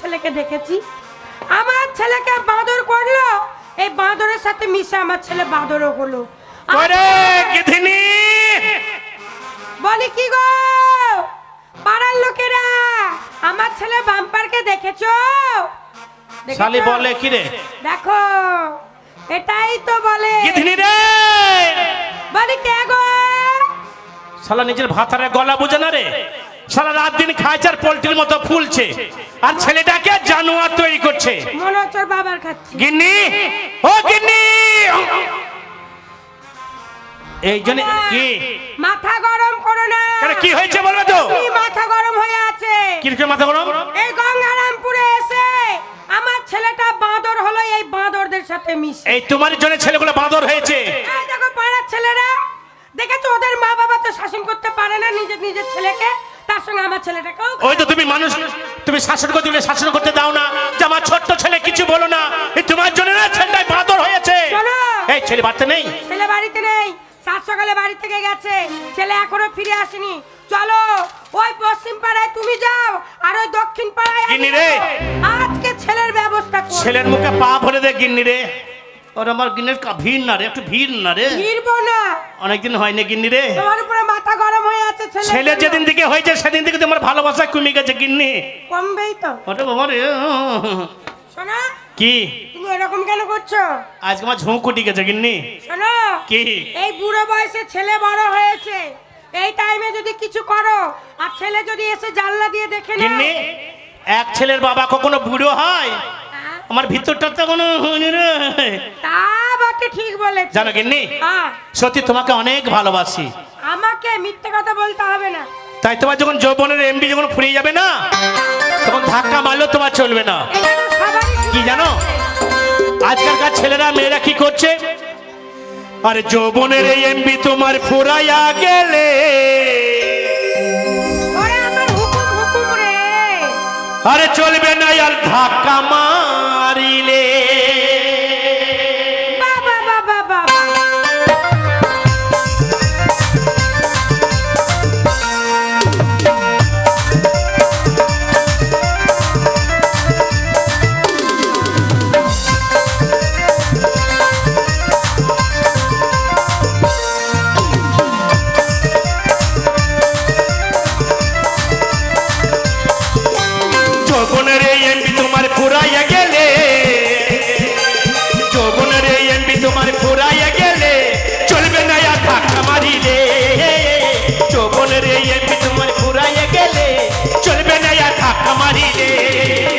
ছেলেকে দেখেছি। আমার ছেলেকে বাঁদর করল। এই বাঁদরের সাথে মিশে আমার ছেলে বাঁদরও হলো। বলি কি গো? পাড়ার লোকেরা আমার ছেলে বাম্পারকে দেখেছ? দেখেছ? শালি বলে কি রে দেখো এটাই তো বলে। গিধিনি রে। বলি কে গো? শালা নিজের ভাতারে গলা বুঝে না রে? শালা রাত দিন খাইছে আর পোল্ট্রির মতো ফুলছে। আর ছেলেটাকে জানোয়ার তৈরি করছে। মনে হচ্ছে বাবার খাচ্ছি। গিন্নি ও গিন্নি! এই জন্য কি? মাথা গরম করো না। কি হয়েছে বলবে তো? মাথা গরম হয়ে আছে? কি মাথা গরম? এই গঙ্গারামপুরে এসে আমার ছেলেটা বাঁদর হলো এই বাঁদরদের সাথে মিশে। এই তোমার জন্য ছেলেগুলো বাঁদর হয়েছে। এই দেখো পাড়ার ছেলেরা দেখেছ? ওদের মা বাবা তো শাসন করতে পারে না নিজের নিজের ছেলেকে। তার সঙ্গে আমার ছেলেটাকেও ওই তো তুমি মানুষ তুমি শাসন করতে দিলে শাসন করতে দাও না। যে আমার ছোট্ট ছেলে কিছু বলো না তোমার জন্য না ছেলেটাই বাঁদর হয়েছে। এই ছেলে বাড়তে নেই? ছেলে বাড়িতে নেই। সাত সকালে বাড়ি থেকে গেছে। ছেলে এখনও ফিরে আসেনি। চলো ওই পশ্চিম পাড়ায় তুমি যাও আর ওই দক্ষিণ পাড়ায়। আজকে ছেলের ব্যবস্থা ছেলের মুখে পা ভরে দে গিন্নি রে। ওর আমার গিন্নের কা- ভিড় না রে একটু ভিড় না রে ফিরবো না অনেকদিন হয়নি গিন্নি রে তোমার উপরে মাথা গরম হয়ে আছে ছেলে ছেলে যেদিন থেকে হয়েছে সেদিন থেকে তোমার ভালোবাসা কমে গেছে গিন্নি কমবেই তো ওরে বাবা রে শোনো কি তুমি এরকম কেন করছ আজকে আমার ঝুঁক উঠে গেছে গিন্নি শোনো কি এই বুড়ো বয়সে ছেলে বড় হয়েছে। এই টাইমে যদি কিছু করো আর ছেলে যদি এসে জানলা দিয়ে দেখে না গিন্নি এক ছেলের বাবা কখনো বুড়ো হয়? আমার ভিতরটা তো কোনো হয়নি রে। তা বটে ঠিক বলেছে। জানো গিন্নি হ্যাঁ। সত্যি তোমাকে অনেক ভালোবাসি। আমাকে মিথ্যে কথা বলতে হবে না। তাই তোমার যখন যৌবনের এমবি যখন ফুরিয়ে যাবে না তখন ধাক্কা মারলেও তোমার চলবে না। কি জানো? আজকালকার ছেলেরা মেয়েরা কি করছে? আরে যৌবনের এই এমবি তোমার ফুরাইয়া গেলে। আরে চলবে না আর ধাক্কা মারিলে আর ধাক্কা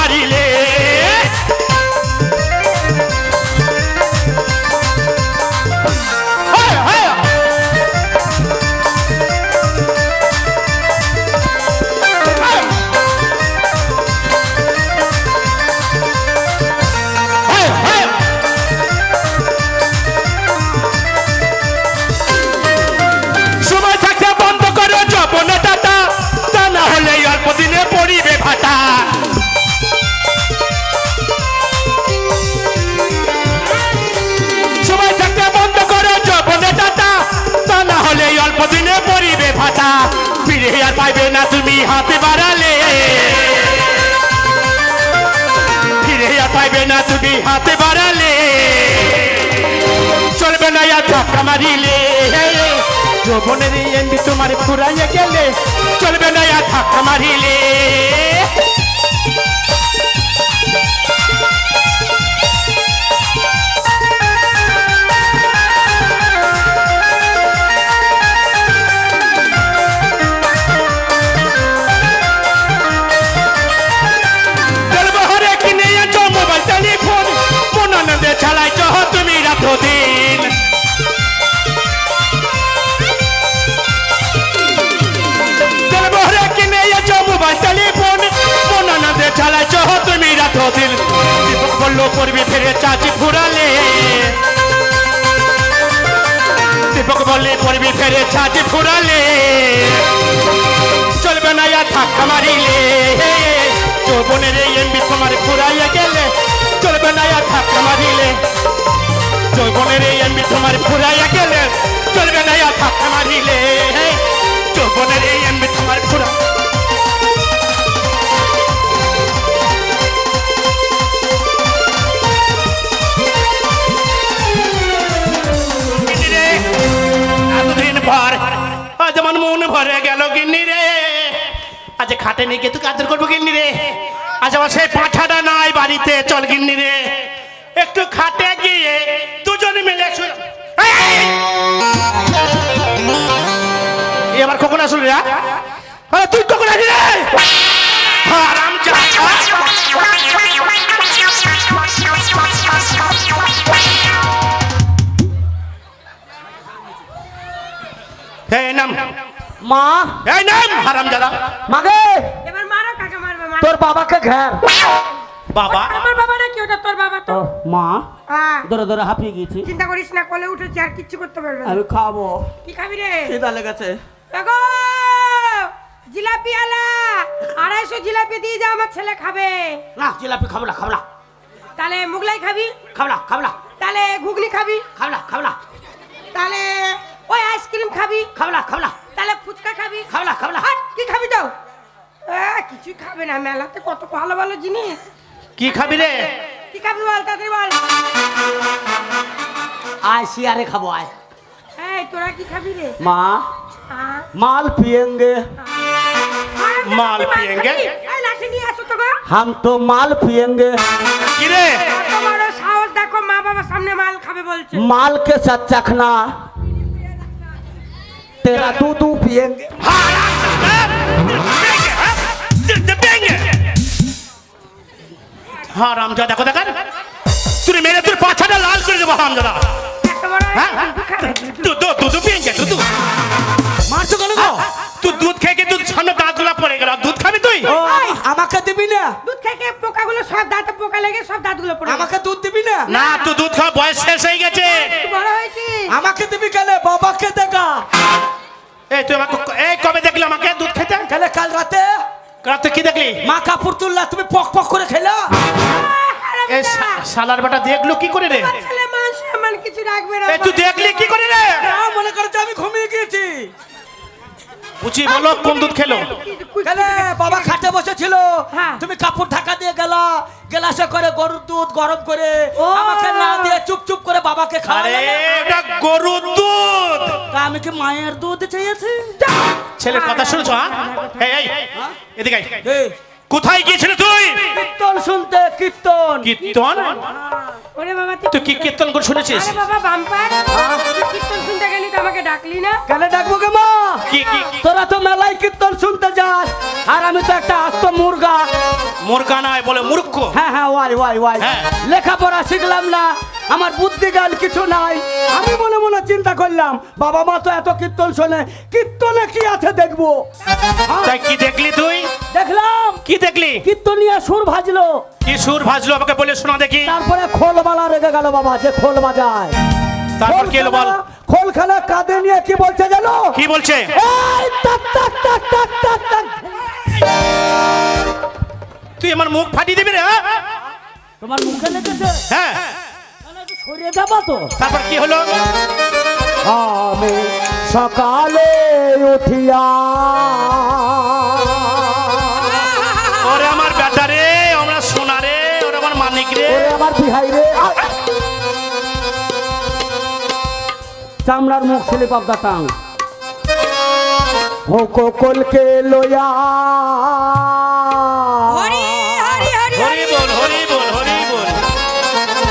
আর যৌবনের এমবি তোমার পুরাইয়া গেলে চলবে না থাক মারিলে বলল করবি ফিরে চাচি ফুরালে দীপক বললে, করবি ফিরে চাচি ফুরালে চলবে না আর ধাক্কা মারিলে। যৌবনের এই এমবি তোমার ফুরাইয়া গেলে, চলবে না আর ধাক্কা মারিলে। যৌবনের এই এমবি তোমার ফুরাইয়া গেলে, চলবে না আর ধাক্কা মারিলে। যৌবনের এই এমবি তোমার ফুরা নিয়ে গিয়ে কাদের করব গিন্নি রে। আমার সেই নাই বাড়িতে চল গিন্নি রে। একটু খাটে গিয়ে দুজন মিলে শুয়ে এই, এই, এই! এ আবার কখন আসল রে? আরে তুই কখন আসলি রে? হারাম নাম। মা। এই নাম হারাম জাদা। মাগে। এবার মারো কাকে মারবে মারো। তোর বাবাকে ঘের। বাবা? আমার বাবা নাকি ওটা? তোর বাবা তো? মা। হ্যাঁ। ধরে ধরে হাঁপিয়ে গেছি চিন্তা করিস না কলে উঠেছি আর কিচ্ছু করতে পারবে না। আমি খাব। কি খাবি রে? খিদা লেগেছে। দেখো জিলাপি আলা! আড়াইশো জিলাপি দিয়ে যা আমার ছেলে খাবে। না জিলাপি খাব না খাব না। তাহলে মুগলাই খাবি? খাব না খাব না। তাহলে ঘুগনি খাবি? খাব না খাব না। তাহলে ওই আইসক্রিম খাবি? খাওলা খাওলা তাহলে ফুচকা খাবি? খাওলা খাওলা হাট কি খাবি দাও কিছুই খাবে না মেলাতে কত ভালো ভালো জিনিস। কি খাবি রে? কি খাবি বল তাদের বল। আয় আরে খাব আয়। এই তোরা কি খাবি রে? মা? মাল পিয়েঙ্গে। মাল পিয়েঙ্গে? হাম তো মাল পিয়েঙ্গে। কি রে? তোমার সাহস দেখো মা বাবা সামনে মাল খাবে বলছে। মাল কে সাথ চাখনা तेरा दूध पिएंगे হারাম যা দেখো দেখার তুই মেরে তোর পাছাটা লাল করে দেবো হারাম দাদা এত বড় হ্যাঁ? দুধ খাবে দুধ দুধ পিয়েঙ্গে দুধ মারছো কেন গো তুই দুধ খেয়ে খেয়ে তুই সামনে দাঁতগুলা পড়ে গেল দুধ খাবি তুই আমাকে দিবি না দুধ খেয়ে পোকাগুলো সব দাঁতে পোকা লেগে সব দাঁতগুলো পড়ে আমাকে দুধ দিবি না না তুই দুধ খাওয়া বয়স শেষ হয়ে গেছে গেছে। বড় হয়েছি আমাকে দিবি কেন বাবাকে দেখা এই তুই আমাকে এই কবে দেখলি আমাকে দুধ খেতে কেন কাল রাতে রাতে কি দেখলি মা কাপড় তুললা তুমি পক পক করে খেলা এই শালার বেটা দেখল কি করে রে ছেলে মানুষ এমন কিছু রাখবে না তুই দেখলি কি করে বুঝি বলো কোন দুধ খেলো? বাবা খাটে বসেছিল। হ্যাঁ। তুমি কাপড় ঢাকা দিয়ে গেলা গেলাসে করে গরুর দুধ গরম করে ও। আমাকে না দিয়ে চুপ চুপ করে বাবাকে আরে খাওয়ালে এটা গরুর দুধ! তা আমি কি মায়ের দুধ চেয়েছি? ছেলের কথা শুনেছো হ্যাঁ? এই এই এদিকে কোথায় গিয়েছিলি তুই? কীর্তন শুনতে কীর্তন। কীর্তন? ওরে বাবা তুই কি কীর্তন করে শুনেছিস? আরে বাবা বাম্পার তুই কীর্তন শুনতে গেলি তো আমাকে ডাকলি না? কেন ডাকবো কে মা? কি কি? তোরা তো মেলায় কীর্তন শুনতে যাস আর আমি তো একটা আস্ত মুরগা। মুরগা নয় বলে মূর্খ। হ্যাঁ হ্যাঁ ওয়াই ওয়াই ওয়াই। হ্যাঁ। লেখাপড়া শিখলাম না আমার বুদ্ধি জ্ঞান কিছু নাই। আমি মনে মনে চিন্তা করলাম বাবা মা তো এত কীর্তন শোনে কীর্তনে কি আছে দেখব? তাই কি দেখলি তুই? দেখলাম। কি দেখলি? কীর্তনিয়া সুর ভাজলো। কি সুর ভাজলো আমাকে বলে শোনা দেখি। তারপরে খোলবালা রেগে গেল বাবা যে খোল বাজায় তারপর কি বল? খোল খেলা কাঁধে নিয়ে কি বলছে জানো? কি বলছে? তুই আমার মুখ ফাটিয়ে দিবি রে হ্যাঁ? তোমার মুখে লেগেছে? হ্যাঁ। সরিয়ে তো। তারপর কি হলো? আমি সকালে উঠিয়া আমার বিহাই রে। চামড়ার মুখ ছেলে পাবদা টাং ভোকলকে লইয়া। হরি হরি হরি হরি। বল হরি বল হরি বল।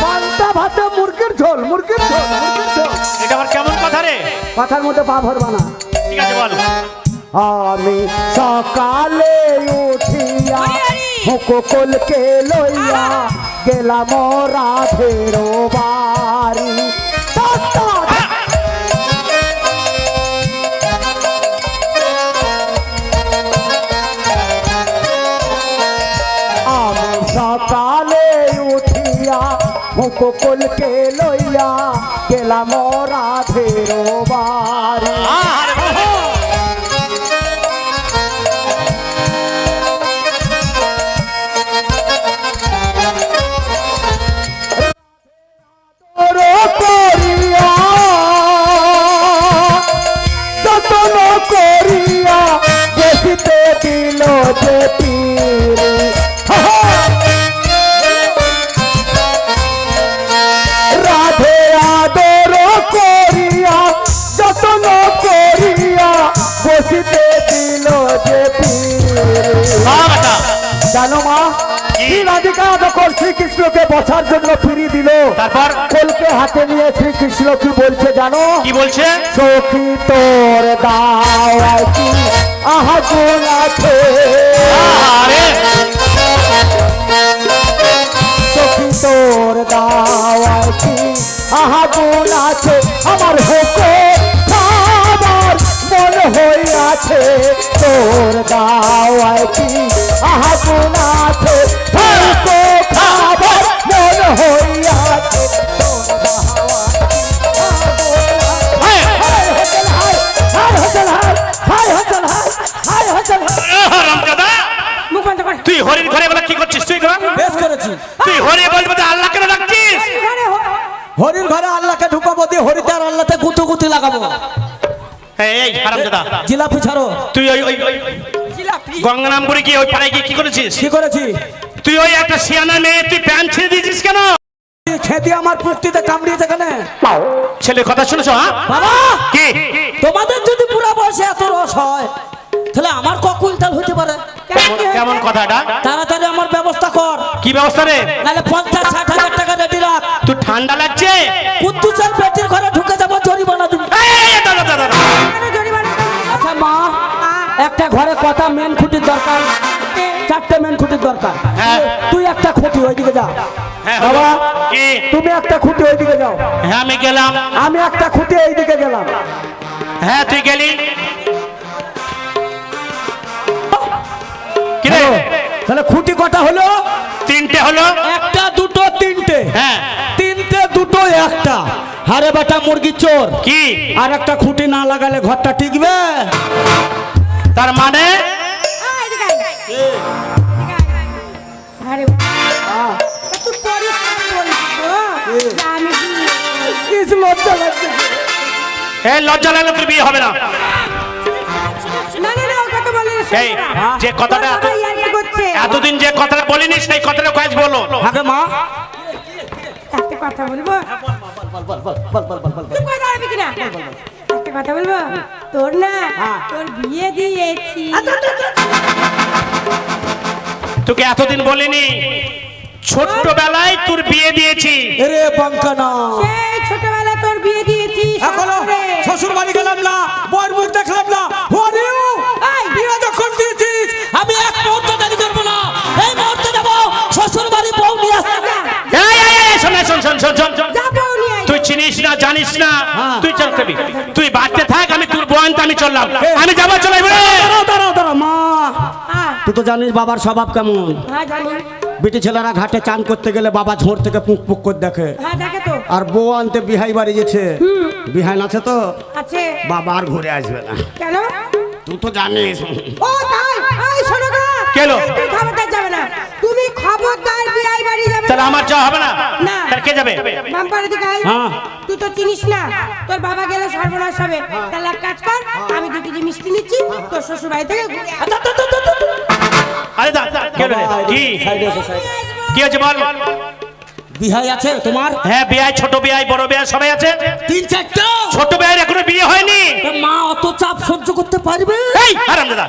পান্তা ভাতে মুরগির ঝোল মুরগির ঝোল মুরগির ঝোল। এটা আবার কেমন কথা রে? কথার মধ্যে পা ভরবা না। ঠিক আছে বল। আমি সকালে উঠিয়া। ভোকলকে লইয়া গেলাম রাধের বাড়ি। আমি সকালে উঠিয়া মুকুলকে লইয়া গেলাম তারপর কলকে হাতে নিয়ে শ্রীকৃষ্ণ কি বলছে জানো? কি বলছে? সখী তোর দাওয়াই কি আহা গুণ আছে? আরে সখী তোর দাওয়াই কি আহা গুণ আছে? আমার হোকো খাবার মন হইয়াছে তোর দাওয়াই কি আহা গুণ আছে? তুই হরির ঘরে বলে কি করছিস তুই বেশ করেছি। তুই হরি বলবি তো আল্লাহ কেন ডাকছিস? হরির ঘরে আল্লাহকে ঢুকাবো দিয়ে হরিতে আর আল্লাহতে গুতো গুতি লাগাবো। এই হারামজাদা। জিলাপি ছাড়ো। তুই ওই ওই জিলাপি গঙ্গারামপুরে গিয়ে ওই পাড়ায় গিয়ে কি করেছিস? কি করেছি? তুই ওই একটা সিয়ানা মেয়ে তুই প্যান্ট ছেড়ে দিয়েছিস কেন? খেতে আমার পুষ্টিতে কামড়িয়েছে কেন? ছেলে কথা শুনেছো হ্যাঁ? বাবা! কি? তোমাদের যদি পুরা বয়সে এত রস হয় তাহলে আমার ক কুইন্টাল হতে পারে? কেমন কথাটা? তাড়াতাড়ি আমার ব্যবস্থা কর। কি ব্যবস্থা রে? নাহলে পঞ্চাশ ষাট হাজার টাকা রেডি রাখ তুই ঠান্ডা লাগছে? কুদ্দুসের পেটের ঘরে ঢুকে যাব জরিমানা করবি? আচ্ছা মা একটা ঘরে কটা মেন খুঁটির দরকার? চারটে মেন খুঁটির দরকার। হ্যাঁ। তুই একটা খুঁটি ওইদিকে যা। হ্যাঁ, বাবা কি? তুমি একটা খুঁটি ওইদিকে যাও। হ্যাঁ আমি গেলাম। আমি একটা খুঁটি এইদিকে গেলাম। হ্যাঁ তুই গেলি? তাহলে খুঁটি কটা হলো? তিনটে হলো। একটা দুটো তিনটে। হ্যাঁ। তিনটে দুটো একটা। হারে বেটা মুরগি চোর। কি? আর একটা খুঁটি না লাগালে ঘরটা টিকবে? তার মানে? লজ্জা লাগছে। লজ্জা লাগলে তোর বিয়ে হবে না। না। যে কথাটা। এতদিন যে কথাটা বলিনি সেই কথাটা কয়েক বলো আগে মা একটা কথা বলব তুই কই দাঁড়াবি কিনা একটা কথা বলব তোর না হ্যাঁ। তোর বিয়ে দিয়েছি তোকে এতদিন বলিনি তোর বিয়ে দিয়েছি সেই ছোটবেলা তোর বিয়ে দিয়েছি এখনও শ্বশুর বাড়ি গেলাম না চিনিস না জানিস না। হ্যাঁ। তুই চল কবি তুই বাড়তে থাক আমি তোর বয়ন্ত আমি চললাম। আমি যাব চলাই বলে দাঁড়াও দাঁড়াও দাঁড়াও মা। হ্যাঁ, তুই তো জানিস বাবার স্বভাব কেমন। হ্যাঁ জানি। বেটি ছেলেরা ঘাটে চান করতে গেলে বাবা ঝোর থেকে পুক পুক করে দেখে। হ্যাঁ দেখে তো। আর বউ আনতে বিহাই বাড়ি গেছে। বিহাইন আছে তো? আছে। বাবা আর ঘুরে আসবে না। কেন? তুই তো জানিস। ও তাই? এই শোনো গো। কেলো? তুমি খবরদার যাবে না। তুমি খবরদার বিয়াই বাড়ি যাবে তাহলে আমার যাওয়া হবে না? না। তাহলে কে যাবে? বাম্পারের দিকে আয়। হ্যাঁ। তুই তো চিনিস না। তোর বাবা গেলে সর্বনাশ হবে। তাহলে এক কাজ কর আমি দু কেজি মিষ্টি নিচ্ছি তোর শ্বশুর বাড়ি থেকে আরে দা কে রে? কি। কি হয়েছে বল? বিহাই আছে তোমার? হ্যাঁ বিয়ায় ছোট বিয়ায় বড় বিয়ায় সবাই আছে? তিন চারটা। ছোট বিয়ায় এখনও বিয়ে হয়নি। মা অত চাপ সহ্য করতে পারবে? এই আরাম দাদা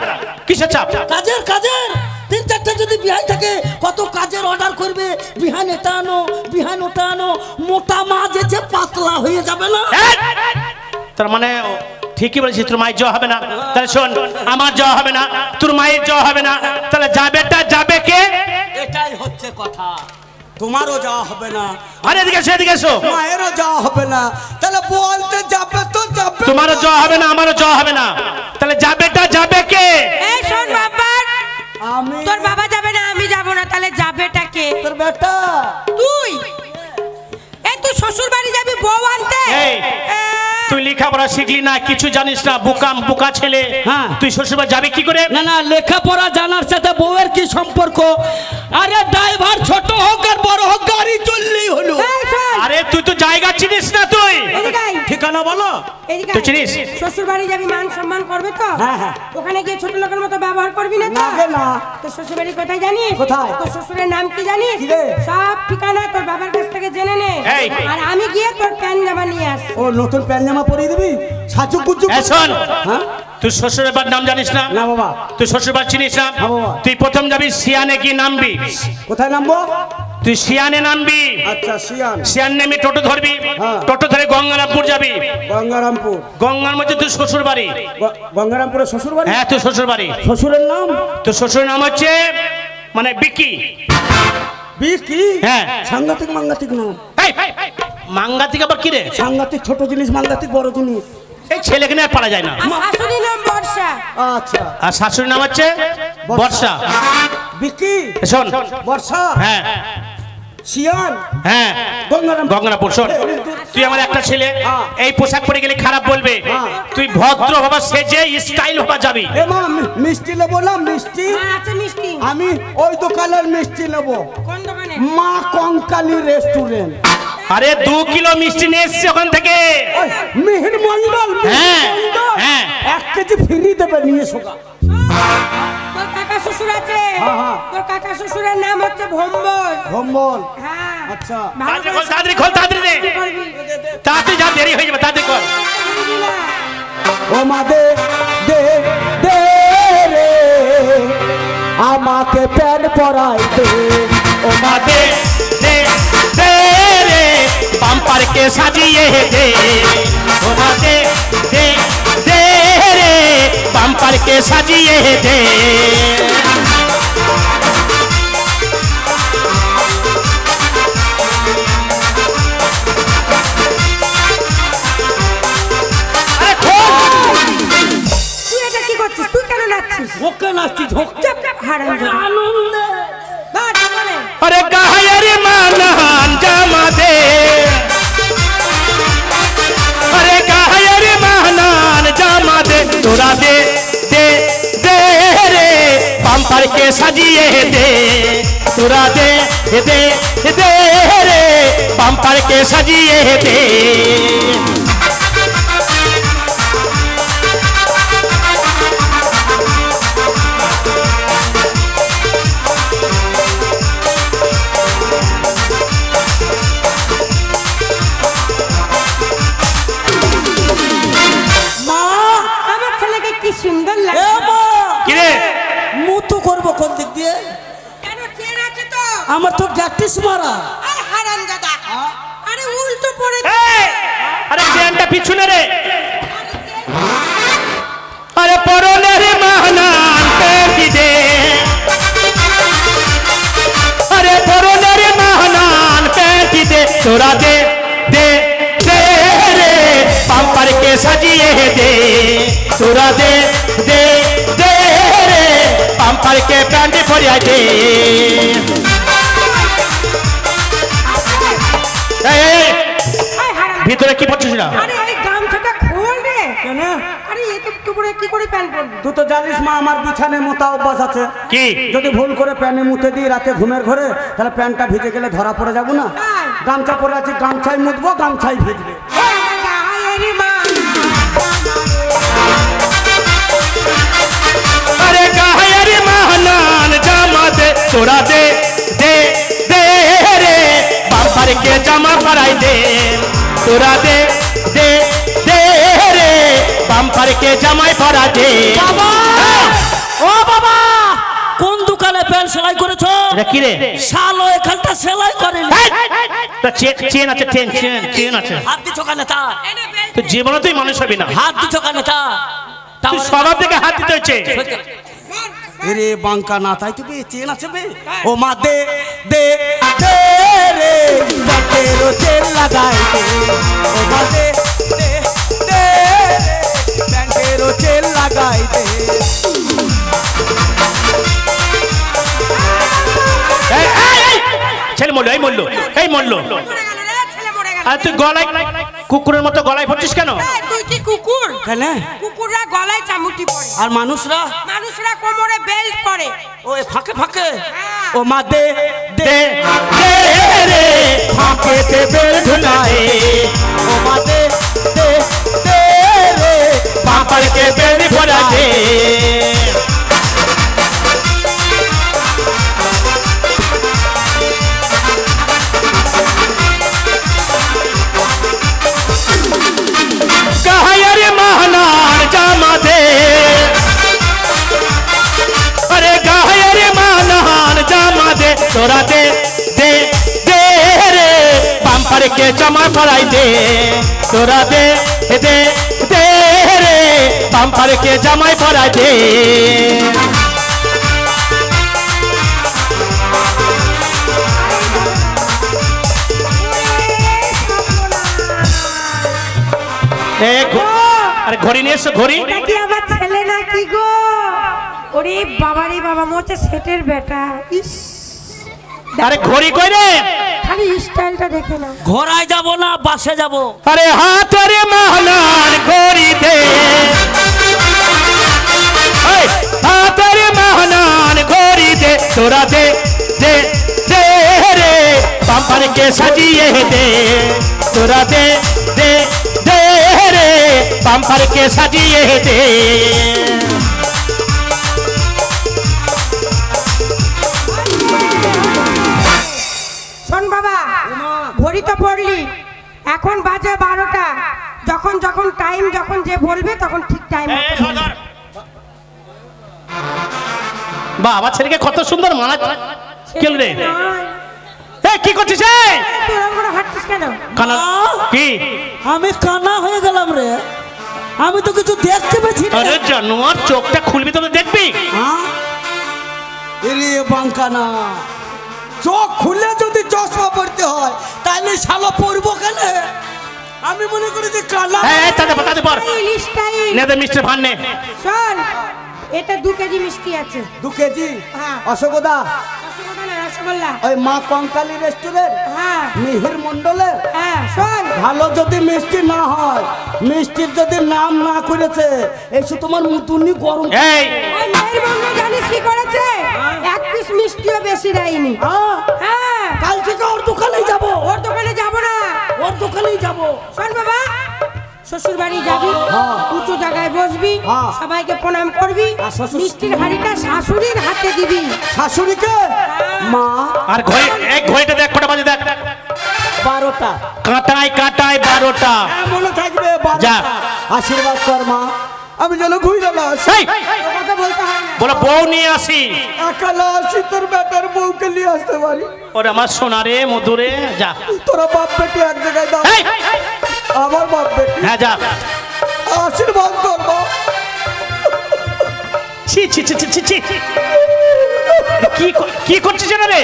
কিসের চাপ? কাজের কাজের। তিন চারটা যদি বিহাই থাকে কত কাজের অর্ডার করবে? বিহান এটা আনো বিহান ওটা আনো মোটা মা যেছে পাতলা হয়ে যাবে না? তার মানে ঠিকই বলেছিস তোর মায়ের জ্বর হবে না। তাহলে শোন আমার জ্বর হবে না তোর মায়ের জ্বর হবে না। তাহলে যাবেটা যাবে কে? এটাই হচ্ছে কথা। তোমারও যাওয়া হবে না। আরে এদিকে এসো এদিকে এসো। মায়েরও যাওয়া হবে না। তাহলে বলতে যাবে তো যাবে তোমারও জ্বর হবে না আমারও জ্বর হবে না। তাহলে যাবেটা যাবে কে? এই শোন বাবার তুই লেখাপড়া শিখলি না কিছু জানিস না বুকাম বুকা ছেলে। হ্যাঁ। তুই শ্বশুরবাড়ি যাবে কি করে? না না লেখাপড়া জানার সাথে বউয়ের কি সম্পর্ক? আরে ড্রাইভার ছোট হোক আর বড় হোক গাড়ি চললেই হলো। আরে তুই তো জায়গা চিনিস না তুই। ঠিকানা বলো। তুই চিনিস? শ্বশুর বাড়ি যাবি মান সম্মান করবে তো? হ্যাঁ, হ্যাঁ। ওখানে গিয়ে ছোট লোকের মতো ব্যবহার করবি না তো? না গে শ্বশুর বাড়ি কোথায় জানিস? কোথায়? তোর শ্বশুরের নাম কি জানিস? সব ঠিকানা তোর বাবার থেকে জেনে নে। এই। আর আমি গিয়ে তোর প্যান জামা নিয়ে আস ও নতুন প্যান্ট জামা পরিয়ে দিবি? এই শোন। হ্যাঁ? তুই শ্বশুরের বাড়ির নাম জানিস না? না বাবা। তুই শ্বশুর বাড়ি চিনিস না? বাবা। তুই প্রথম যাবি সিয়ানে কি নামবি। কোথায় নামবো? তুই সিয়ানে নামবি। আচ্ছা শিয়ান সিয়ান নেমে টোটো ধরবি। হ্যাঁ। টোটো ধরে গঙ্গারামপুর যাবি। গঙ্গারামপুর। গঙ্গার মধ্যে তুই শ্বশুর বাড়ি গ- গঙ্গারামপুরের শ্বশুর বাড়ি হ্যাঁ তুই শ্বশুর বাড়ি শ্বশুরের নাম? তোর শ্বশুরের নাম হচ্ছে মানে বিকি। কি? হ্যাঁ। সাংঘাতিক মাঙ্গাতিক নাম মাঙ্গাতিক মাঙ্গা থেকে আবার কি রে? সাংঘাতিক ছোট জিনিস মাঙ্গাতিক বড় জিনিস। এই ছেলেকে নিয়ে আর পারা যায় না। আর শাশুড়ি নাম বর্ষা। আচ্ছা। আর শাশুড়ির নাম হচ্ছে বর্ষা। বিকি শোন। বর্ষা। হ্যাঁ। শিয়ান হ্যাঁ গঙ্গারামপুর শোন। তুই আমার একটা ছেলে হ্যাঁ। এই পোশাক পরে গেলে খারাপ বলবে। হ্যাঁ। তুই ভদ্র হবা সেজে স্টাইল হবা যাবি। মিষ্টি নেব না মিষ্টি? হ্যাঁ আছে মিষ্টি। আমি ওই দোকানের মিষ্টি নেব। মা কঙ্কালি রেস্টুরেন্ট। আরে দু কিলো মিষ্টি নিয়ে এসছি ওখান থেকে। মিহির মন্ডল হ্যাঁ, হ্যাঁ। এক কেজি ফ্রি দেবে নিয়ে সোগা শ্বশুর আছে? হ্যাঁ, হ্যাঁ। তোর কাকা শ্বশুরের নাম হচ্ছে ভম্বল। ভম্বল। হ্যাঁ। আচ্ছা। তাড়াতাড়ি খোল তাড়াতাড়ি যা দেরি হয়ে যাবে তাড়াতাড়ি কর ও মা দে দে দে রে। আমাকে প্যান পরাই দে। ও মা মা দে দে দে রে। পাম্পারকে সাজিয়ে দে। ও মা দে দে। দে রে পাম্পারকে সাজিয়ে দে सजिए दे तुरा दे दे दे रे। पंपर के सजिए दे। আমার তো প্র্যাকটিস মারা। আরে হারাম দাদা। আরে উল্টো পড়ে! আরে চেনটা পিছনে রে। আরে পরনের মানান পেটি দে আরে পরনের মানান পেটি দে তোরা দে দে দে রে। পাম্পার কে সাজিয়ে দে। তোরা দে দে দে রে। পাম্পার কে প্যান্ট পরিয়ে দে। ভিতরে কি পড়ছিস না? যদি ভুল করে প্যানে রাতে ঘুমের ঘরে তাহলে প্যানটা ভিজে গেলে ধরা যাব না? গামছা পরে আছি গামছাই মুতবো গামছাই ভিজবে। আর কে জামা পরাই দে? তোরা দে রে। বাম্পার কে জামাই পরা দে। হ্যাঁ। ও বাবা! কোন দোকানে প্যান্ট সেলাই করেছ? কি রে? শালো এখানটা সেলাই করে চেন আছে চেন চেন চেন আছে। হাত দিছো কানে তা? জীবনতেই মানুষ হবে না। হাত দিছো কানে তা? তুই সবার থেকে হাত দিতে হচ্ছে। এরে বাঙ্কা না তাই তুমি চেন আছে বে ও মা দে দে দে রে ব্যাটেরও চেন লাগাই দে ও মা দে দে রে চেন লাগাই দে এই, এই, এই! ছেলে মরলো এই মরলো এই মরলো রে। আর তুই গলায় কুকুরের মতো গলায় পড়ছিস কেন? তুই কি কুকুর? কেন কুকুররা গলায় চামুটি পরে। আর মানুষরা? মানুষরা কোমরে বেল্ট পরে। ও ফাঁকে ফাঁকে? হ্যাঁ। ও মা দে দে। রে ফাঁকে তে বেল ঝুলাই ও মা দে দে দে রে বাম্পার কে বেল পরা দে জামা পড়াই দে তোরা দে রে পাম্পারকে জামাই পড়াই দে। ঘড়ি নিয়ে এসো ঘড়ি। বাবা মোচে সেটের বেটা। ইস। ঘড়ি কই রে? খালি স্টাইলটা দেখে না ঘোড়ায় যাব না বাসে যাব। আরে হাত রে মহানার ঘড়ি দে। এই, হাত রে মহানার ঘড়ি দে তোরা দে দে দে রে। পাম্পার কে সাজিয়ে দে। তোরা দে দে দে রে। পাম্পার কে সাজিয়ে দে। তো পড়লি? এখন বাজে বারোটা। যখন যখন টাইম যখন যে বলবে তখন ঠিক টাইম বাবা ছেলেকে কত সুন্দর মানা রে কি করছিস এই? তুই ওরকম করে হাঁটছিস কেন? কানা কি? আমি কানা হয়ে গেলাম রে। আমি তো কিছু দেখতে পেছি আরে জানোয়ার চোখটা খুলবি তবে দেখবি। হ্যাঁ? এরে বাঙ্কা না চোখ খুলে যদি চশমা পড়তে হয় তাহলে শালা পরবো কেন? আমি মনে করি যে কালা এই, এই, তাতে পর, তাতে পর নে দে মিষ্টি ভান নে। শোন এটা দু কেজি মিষ্টি আছে। দু কেজি? হ্যাঁ। অশোকদা? রসগোল্লা। ওই মা কঙ্কালী রেস্টুরেন্ট হ্যাঁ। মিহির মন্ডলের হ্যাঁ শোন। ভালো যদি মিষ্টি না হয় মিষ্টির যদি নাম না করেছে এসে তোমার মুতুনি গরম এই। মেয়ের জানিস কি করেছে? এক পিস মিষ্টিও বেশি দেয়নি। হ্যাঁ, হ্যাঁ। কাল থেকে ওর দোকানেই যাব। ওর দোকানে যাব না। ওর দোকানেই যাব। শোন বাবা শ্বশুর বাড়ি যাবি হ্যাঁ। উঁচু জায়গায় বসবি হ্যাঁ। সবাইকে প্রণাম করবি মিষ্টির হাড়িটা শাশুড়ির হাতে দিবি। শাশুড়িকে? মা? আর ঘড়ি এই ঘড়িটা দেখ কটা বাজে দেখ। বারোটা। কাঁটায় কাঁটায় বারোটা। হ্যাঁ, মনে থাকবে যা। আশীর্বাদ কর মা। আমি যেন ঘুরে আসি। বলো বউ নিয়ে আসি। একালা আসি তোর বেটার বউকে নিয়ে আসতে পারি। ওরে আমার সোনারে মধুরে যা। তোরা বাপ বেটি এক জায়গায় দাও। এই আমার বাপ বেটি। হ্যাঁ যা। আশীর্বাদ কর মা। ছি ছি ছি ছি ছি কি কি করছিস রে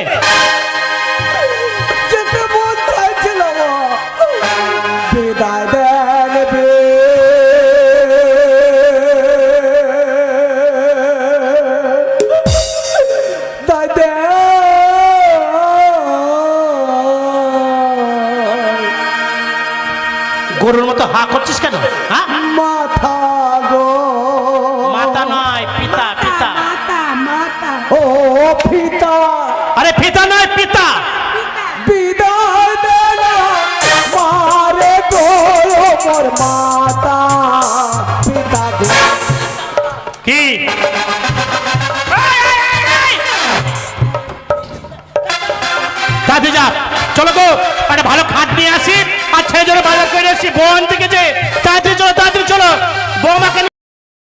সে বন যে তাড়াতাড়ি চলো তাড়াতাড়ি চলো। বৌমাকে